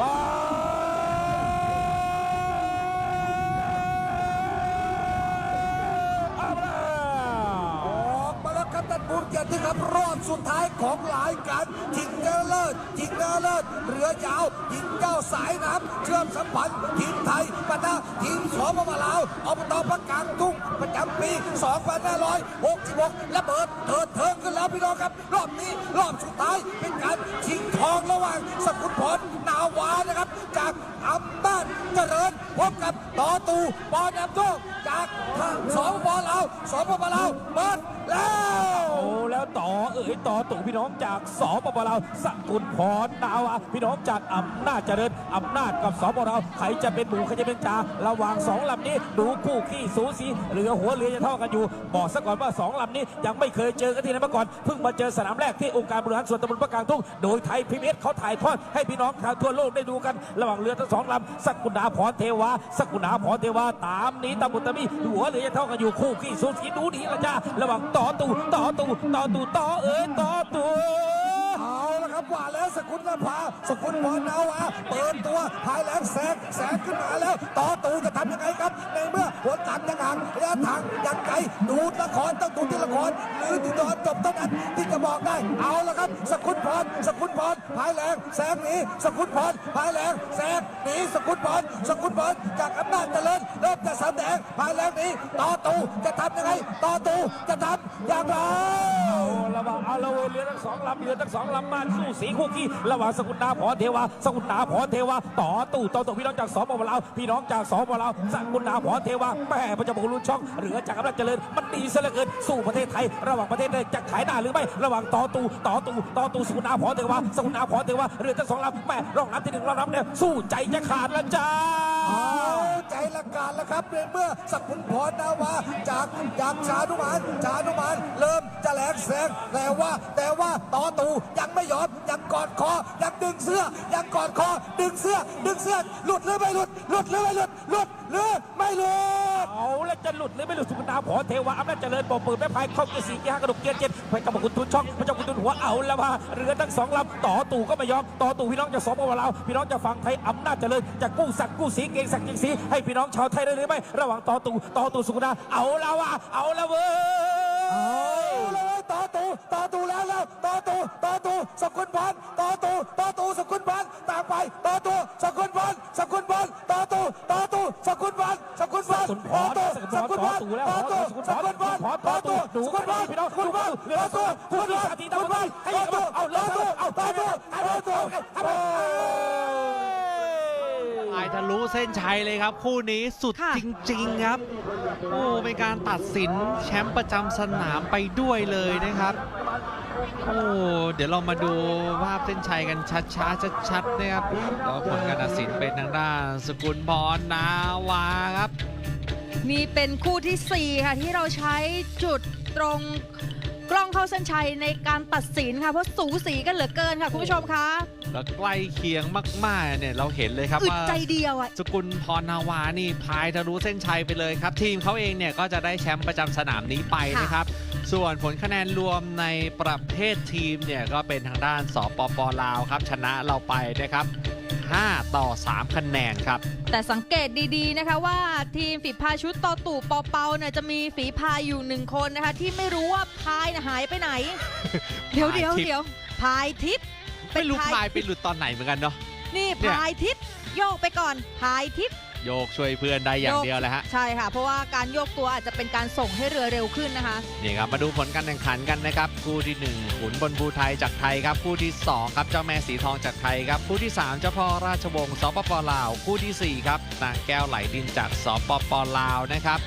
ไครูเกียรติครับรอบสุดท้ายของรายการจิงเนเลิศจิงเนเลิศเรือยาวยิงเจ้าสายน้ำเชื่อมสัมพันธ์ทีมไทยปะทะทีมสปปลาวอบตประกางตุ้งประจำปี2566ระเบิดเถิดเทิงขึ้นแล้วพี่น้องครับ รอบนี้รอบสุดท้ายเป็นการชิงทองระหว่างสกุลพรนาวานะครับ จากอำนาจเจริญพบกับต่อตูปอน้ำโชคจากทางสปปลาวสปปลาวเปิดแล้ว แล้วต่อเอ๋ยต่อตู่พี่น้องจากสปปลาวสกุลพรนาวาพี่น้องจากอำนาจเจริญอำนาจกับสปปลาวใครจะเป็นหมูใครจะเป็นจ่าระหว่างสองลำนี้ดูคู่ขี้สูสีเรือหัวเรือจะเท่ากันอยู่ บอกซะก่อนว่าสองลำนี้ยังไม่เคยเจอกันที่ไหนมาก่อนเพิ่งมาเจอสนามแรกที่องค์การบริหารส่วนตำบลพระกลางทุ่งโดยไทยพีบีเอสเขาถ่ายทอดให้พี่น้องชาวทั่วโลกได้ดูกัน ระหว่างเรือทั้งสองลำสกุณาพรเทวาสกุณาพรเทวาตามนี้ตามบุตรมีหัวเรือจะเท่ากันอยู่คู่ขี้สูสีดูดีละจ้าระหว่างต่อตู่ต่อตู่ต่อตู่ต่อเอ้ยต่อตัว อาละครับว่าแล้วสกุลนภาสกุลพรนาวาเปิดตัวภายแรงแสงแสงขึ้นมาแล้ว ต่อตูจะทำยังไงครับ ในเมื่อหัวตันยังห่างระยะทางยังไกลดูละครต้องดูที่ละครหรือที่ตอนจบเท่านั้นที่จะบอกได้ เอาละครับ สกุลพรสกุลพรภายแรงแสงหนีสกุลพรภายแรงแสงหนีสกุลพรสกุลพรจากอำนาจเจริญเริ่มจะแดงภายแรงนี้ต่อตูจะทำยังไงต่อตูจะทำอย่างไรเอาระหว่าเอาละเว้ยเรือทั้งสองลำเรือทั้งสองลำมาสู้สีคู่ขี้ระหว่างสกุลนาพรเทวาสกุลนาพรเทวาต่อตู่ต่อตู่พี่น้องจากสปปลาวพี่น้องจากสปปลาวสกุลนาพรเทวาแม่พระเจ้าบุรุษช่องเหลือจากอำนาจเจริญมันดีซะเหลือเกินสู้ประเทศไทย ระหว่างประเทศได้จะขายหน้าหรือไม่ระหว่างต่อตู่ต่อตู่ต่อตู่สกุลนาพรเทวาสกุลนาพรเทวาเรือทั้งสองลำแม่รองน้ำที่หนึ่งรองน้ำเนี่ยสู้ใจจะขาดแล้วจ้า ใจละการแล้วครับเมื่อสักุนพรนาวาจากจากชานุมานชานุมานเริ่มจะแหลกแสงแต่ว่าแต่ว่าต่อตูยังไม่ยอมยังกอดคอยังดึงเสื้อยังกอดคอดึงเสื้อดึงเสื้อหลุดหรือไม่หลุดหลุดหรือไม่หลุดหลุดหรือไม่หลุด เอาแล้วจะหลุดหรือไม่หลุดสุกุณาผอเทวะอำนาจเจริญปอปืนแม่พายเข้าเกียร์สี่เกียร์ห้ากระดกเกียร์เจ็ดไปกระบกคุณทุนช่องพระเจ้าคุณทุนหัวเอาแล้วมาเรือทั้งสองลำต่อตู่ก็ไม่ยอมต่อตู่พี่น้องจากสปปลาวพี่น้องจากฝั่งไทยอำนาจเจริญจะกู้สักก์กู้สีเก่งสักย์เก่งสีให้พี่น้องชาวไทยได้หรือไม่ระหว่างต่อตู่ต่อตู่สุกุณาเอาแล้วว่ะเอาแล้วเว้เอายเลยต่อตูต่อตูแล้วแล้วต่อตูต่อตูสกุลพรต่อตูต่อตูสกุลพรตามไปต่อตูสกุลพรสกุลพรต่อตูต่อตูสกุลพร สกุลพรสุนพต่อตสกุลพรต่อตู่แล้วต่อตูสกุลสพรกุลพรพรต่ต่ออตูตู่ดูสกุลพรพี่น้องสกุลพรเรือต่อสู้ตูคู่สกุลพรที่สาตตามมาให้ต่อตูเอาต่อตูเอาต่อตูต่อตูปลายทะลุเส้นชัยเลยครับ คู่นี้สุดจริง ๆครับ โอ้เป็นการตัดสินแชมป์ประจำสนามไปด้วยเลยนะครับโอ้เดี๋ยวเรามาดูภาพเส้นชัยกันช้าๆชัดๆนะครับแล้วผลการตัดสินเป็นทางด้านสกุลพรนาวาครับ นี่เป็นคู่ที่ 4 ค่ะ ที่เราใช้จุดตรงกล้องเข้าเส้นชัยในการตัดสินค่ะ เพราะสูสีกันเหลือเกินค่ะ คุณผู้ชมคะแล้วใกล้เคียงมากๆเนี่ยเราเห็นเลยครับอึดว่าใจเดียวอะ สกุลพรนาวานี่พายทะลุเส้นชัยไปเลยครับ ทีมเขาเองเนี่ยก็จะได้แชมป์ประจำสนามนี้ไปนะครับ ส่วนผลคะแนนรวมในประเภททีมเนี่ยก็เป็นทางด้านสปปลาวครับ ชนะเราไปนะครับ 5 ต่อ 3 คะแนนครับ แต่สังเกตดีๆนะคะว่าทีมฝีพายชุดต่อตู่ปอเปาเนี่ยจะมีฝีพายอยู่หนึ่งคนนะคะที่ไม่รู้ว่าพายน่ะหายไปไหน เดี๋ยวพายเดี๋ยวทิพย์เดี๋ยวพายทิพย์ไม่รู้พายไปทิพหลุดตอนไหนเหมือนกันเนาะนี่เนี่ยพายทิพย์โยกไปก่อนพายทิพย์ โยกช่วยเพื่อนได้อย่างโยกเดียวเลยฮะ ใช่ค่ะ เพราะว่าการโยกตัวอาจจะเป็นการส่งให้เรือเร็วขึ้นนะคะ นี่ครับ มาดูผลการแข่งขันกันนะครับ คู่ที่ 1 ขุนบนภูไทยจากไทยครับ คู่ที่ 2 ครับ เจ้าแม่สีทองจากไทยครับ คู่ที่ 3 เจ้าพ่อราชวงศ์สปปลาว คู่ทีสี่4 ครับนางแก้วไหลดินจากสปปลาวนะครับ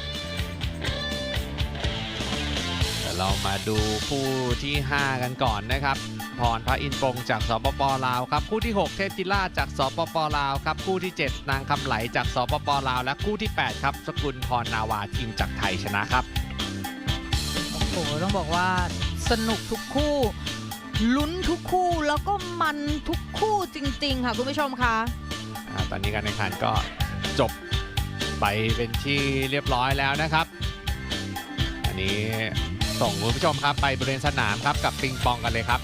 เดี๋ยวเรามาดูคู่ที่ 5 กันก่อนนะครับ พรพระอินทร์ปงจากสปปลาวครับคู่ที่ 6 เทพจิราชจากสปปลาวครับคู่ที่ 7 นางคำไหลจากสปปลาว และคู่ที่ 8 ครับสกุลพรนาวาทีมจากไทยชนะครับโอ้โหต้องบอกว่าสนุกทุกคู่ลุ้นทุกคู่แล้วก็มันทุกคู่จริง ๆ ค่ะคุณผู้ชมคะอ่าตอนนี้การแข่งขันก็จบไปเป็นที่เรียบร้อยแล้วนะครับ อันนี้ส่งคุณผู้ชมครับไปบริเวณสนามครับกับปิงปองกันเลยครับ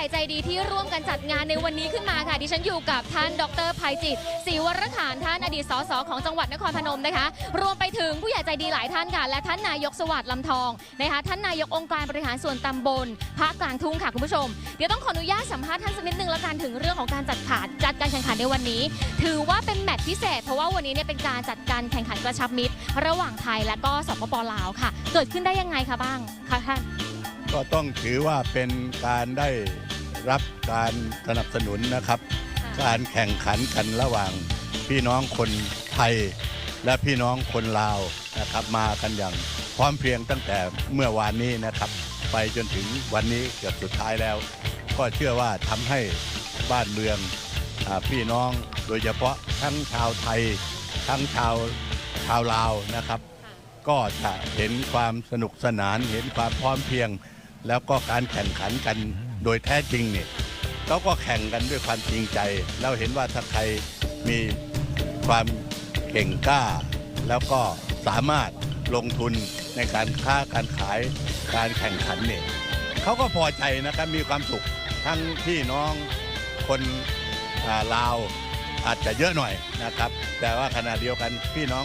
ญ่ใจดีที่ร่วมกันจัดงานในวันนี้ขึ้นมาค่ะ ดิฉันอยู่กับท่านดรภัยจิตศรีวรขานท่านอดีตสสของจังหวัดนครพนมนะคะ รวมไปถึงผู้ใหญ่ใจดีหลายท่านค่ะ และท่านนายกสวัสดิ์ลำทองนะคะ ท่านนายกองค์การบริหารส่วนตำบลภาคกลางทุ่งค่ะคุณผู้ชม เดี๋ยวต้องขออนุญาตสัมภาษณ์ท่านสักนิดนึงละกันถึงเรื่องของการจัดขาดจัดการแข่งขันในวันนี้ ถือว่าเป็นแมตช์พิเศษ เพราะว่าวันนี้เนี่ยเป็นการจัดการแข่งขันกระชับมิตร ระหว่างไทยและก็สปปลาวค่ะ เกิดขึ้นได้ยังไงคะบ้างคะท่านก็ต้องถือว่าเป็นการได้ รับการสนับสนุนนะครับ การแข่งขันกันระหว่างพี่น้องคนไทย และพี่น้องคนลาวนะครับ มากันอย่างพร้อมเพรียงตั้งแต่เมื่อวานนี้นะครับ ไปจนถึงวันนี้เกือบสุดท้ายแล้ว ก็เชื่อว่าทำให้บ้านเมืองอาพี่น้องโดยเฉพาะทั้งชาวไทย ทั้งชาวชาวลาวนะครับ ก็จะเห็นความสนุกสนานเห็นความพร้อมเพรียง แล้วก็การแข่งขันกัน โดยแท้จริงเนี่ยเขาก็แข่งกันด้วยความจริงใจแล้วเห็นว่าถ้าใครมีความเก่งกล้า แล้วก็สามารถลงทุนในการค้าการขายการแข่งขันเนี่ยเขาก็พอใจนะครับมีความสุขทั้งพี่น้องคนลาวอาจจะเยอะหน่อยนะครับ แต่ว่าขณะเดียวกันพี่น้อง